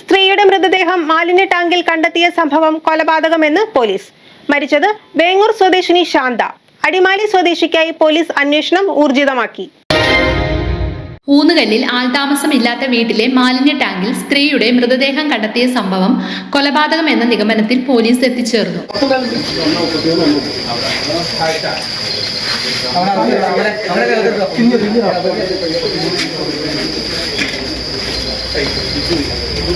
സ്ത്രീയുടെ മൃതദേഹം മാലിന്യ ടാങ്കിൽ കണ്ടെത്തിയ സംഭവം കൊലപാതകമെന്ന് പോലീസ്. മരിച്ചത് വേങ്ങൂർ സ്വദേശിനി ശാന്ത. അടിമാലി സ്വദേശിക്കായി പോലീസ് അന്വേഷണം ഊർജിതമാക്കി. ഊന്നുകല്ലിൽ ആൾതാമസമില്ലാത്ത വീട്ടിലെ മാലിന്യ ടാങ്കിൽ സ്ത്രീയുടെ മൃതദേഹം കണ്ടെത്തിയ സംഭവം കൊലപാതകം എന്ന നിഗമനത്തിൽ പോലീസ് എത്തിച്ചേർന്നു.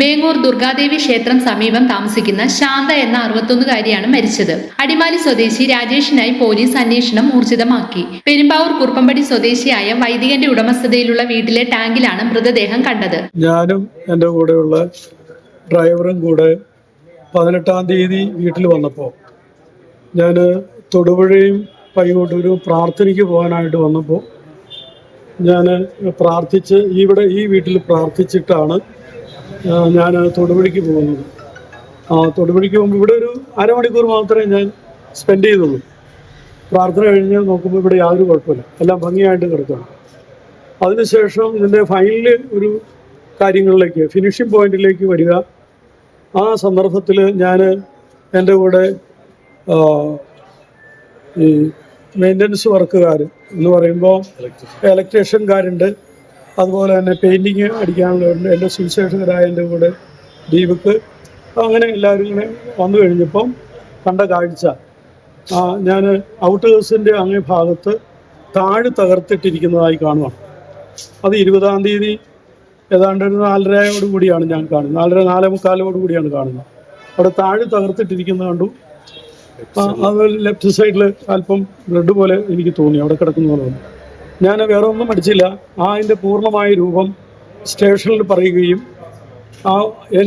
വേങ്ങൂർ ദുർഗാദേവി ക്ഷേത്രം സമീപം താമസിക്കുന്ന ശാന്ത എന്ന അറുപത്തൊന്നുകാരിയാണ് മരിച്ചത്. അടിമാലി സ്വദേശി രാജേഷിനായി പോലീസ് അന്വേഷണം ഊർജിതമാക്കി. പെരുമ്പാവൂർ കുറുപ്പമ്പടി സ്വദേശിയായ വൈദികന്റെ ഉടമസ്ഥതയിലുള്ള വീട്ടിലെ ടാങ്കിലാണ് മൃതദേഹം കണ്ടത്. ഞാനും എന്റെ കൂടെയുള്ള ഡ്രൈവറും കൂടെ പതിനെട്ടാം തീയതി വീട്ടിൽ വന്നപ്പോൾ ഞാൻ തൊടുപുഴയും പൈകോട്ടൂരും പ്രാർത്ഥനയ്ക്ക് പോകാനായിട്ട് വന്നപ്പോൾ ഞാൻ പ്രാർത്ഥിച്ച് ഇവിടെ ഈ വീട്ടിൽ പ്രാർത്ഥിച്ചിട്ടാണ് ഞാൻ തൊടുപുഴയ്ക്ക് പോകുന്നത്. ആ തൊടുപുഴയ്ക്ക് പോകുമ്പോൾ ഇവിടെ ഒരു അരമണിക്കൂർ മാത്രമേ ഞാൻ സ്പെൻഡ് ചെയ്തുള്ളൂ. പ്രാർത്ഥന കഴിഞ്ഞ് നോക്കുമ്പോൾ ഇവിടെ യാതൊരു കുഴപ്പമില്ല. എല്ലാം ഭംഗിയായിട്ട് കിടക്കണം അതിനുശേഷം ഇതിന്റെ ഫൈനൽ ഒരു കാര്യങ്ങളിലേക്ക് ഫിനിഷിംഗ് പോയിന്റിലേക്ക് വരിക. ആ സന്ദർഭത്തിൽ ഞാൻ എന്റെ കൂടെ ഈ മെയിന്റനൻസ് വർക്കുകാർ എന്ന് പറയുമ്പോൾ ഇലക്ട്രീഷ്യൻകാരുണ്ട് അതുപോലെ തന്നെ പെയിന്റിങ് അടിക്കാനുള്ളവരുണ്ട് എന്റെ സുവിശേഷകരായ എന്റെ കൂടെ ദീപക്ക് അങ്ങനെ എല്ലാവരും ഇങ്ങനെ വന്നു കഴിഞ്ഞപ്പം കണ്ട കാഴ്ച. ഞാൻ ഔട്ട് ഹൗസിന്റെ അങ്ങേ ഭാഗത്ത് താഴ് തകർത്തിട്ടിരിക്കുന്നതായി കാണുവാണ്. അത് ഇരുപതാം തീയതി ഏതാണ്ട് ഒരു നാലരയോട് കൂടിയാണ് ഞാൻ കാണുന്നത്. നാലര നാലേ മുക്കാലോട് കൂടിയാണ് കാണുന്നത്. അവിടെ താഴ് തകർത്തിട്ടിരിക്കുന്ന കണ്ടു. അത് ലെഫ്റ്റ് സൈഡിൽ അല്പം ബ്ലഡ് പോലെ എനിക്ക് തോന്നി. അവിടെ കിടക്കുന്ന പോലെ തോന്നി ഞാൻ വേറെ ഒന്നും പഠിച്ചില്ല. ആ അതിന്റെ പൂർണമായ രൂപം സ്റ്റേഷനിൽ പറയുകയും ആ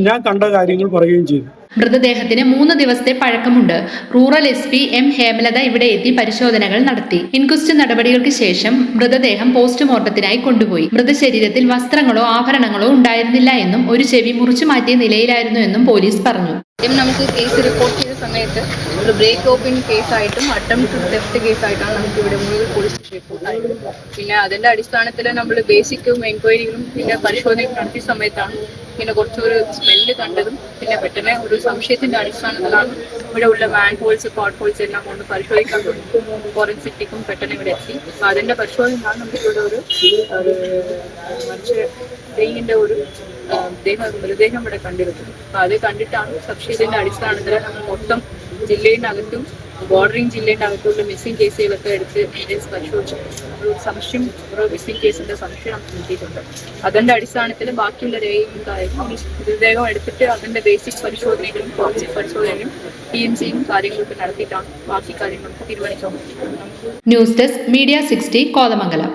ഞാൻ കണ്ട കാര്യങ്ങൾ പറയുകയും ചെയ്തു. മൃതദേഹത്തിന് മൂന്ന് ദിവസത്തെ പഴക്കമുണ്ട്. Rural S P M Hemalatha ഇവിടെ എത്തി പരിശോധനകൾ നടത്തി. ഇൻക്വസ്റ്റ് നടപടികൾക്ക് ശേഷം മൃതദേഹം പോസ്റ്റ്മോർട്ടത്തിനായി കൊണ്ടുപോയി. മൃതശരീരത്തിൽ വസ്ത്രങ്ങളോ ആഭരണങ്ങളോ ഉണ്ടായിരുന്നില്ല എന്നും ഒരു ചെവി മുറിച്ചു മാറ്റിയ നിലയിലായിരുന്നു എന്നും പോലീസ് പറഞ്ഞു. നമുക്ക് കേസ് റിപ്പോർട്ട് സമയത്ത് ഒരു ബ്രേക്ക് ഓപ്പൺ കേസായിട്ടും അറ്റംപ്റ്റ് തെഫ്റ്റ് കേസായിട്ടാണ് നമുക്ക് ഇവിടെ മുഴുവൻ പോലീസ് സ്റ്റേഷൻ റിപ്പോർട്ട് പിന്നെ അതിന്റെ അടിസ്ഥാനത്തിൽ നമ്മൾ ബേസിക്കും എൻക്വയറികളും പിന്നെ പരിശോധനയും നടത്തിയ സമയത്താണ് പിന്നെ കുറച്ചൊരു സ്മെല്ല് കണ്ടതും പിന്നെ പെട്ടെന്ന് ഒരു സംശയത്തിന്റെ അടിസ്ഥാനത്തിലാണ് ഇവിടെ ഉള്ള വാൻ ഹോൾസ് കോട്ട് ഹോൾസ് എല്ലാം കൊണ്ട് പരിശോധിക്കാൻ തുടങ്ങി ഫോറൻസിറ്റിക്കും പെട്ടെന്ന് ഇവിടെ എത്തി. അപ്പൊ അതിന്റെ പരിശോധനയാണ് നമുക്ക് ഇവിടെ ഒരു മനുഷ്യ ഒരു ദേഹം മൃതദേഹം ഇവിടെ കണ്ടിരുന്നത് അപ്പൊ അത് കണ്ടിട്ടാണ് സംശയത്തിന്റെ അടിസ്ഥാനത്തിൽ നമ്മൾ മൊത്തം ജില്ലയുടെ ബോർഡറിംഗ് ജില്ലയുടെ അകത്തുള്ള മിസ്സിംഗ് കേസുകളൊക്കെ എടുത്ത് എവിഡൻസ് പരിശോധിച്ചു ഒരു സംശയം ഒരു മിസ്സിംഗ് കേസിന്റെ സംശയം നമുക്ക് കിട്ടിയിട്ടുണ്ട്. അതിന്റെ അടിസ്ഥാനത്തിൽ ബാക്കിയുള്ള രേഖയും കാര്യങ്ങളും മൃതദേഹം എടുത്തിട്ട് അതിന്റെ ബേസിക് പരിശോധനകളും ഫോറൻസിക് പരിശോധനയും പി എം സിയും കാര്യങ്ങളൊക്കെ നടത്തിയിട്ടാണ് ബാക്കി കാര്യങ്ങളൊക്കെ തീരുമാനിച്ചത്. News desk media sixty Kothamangalam.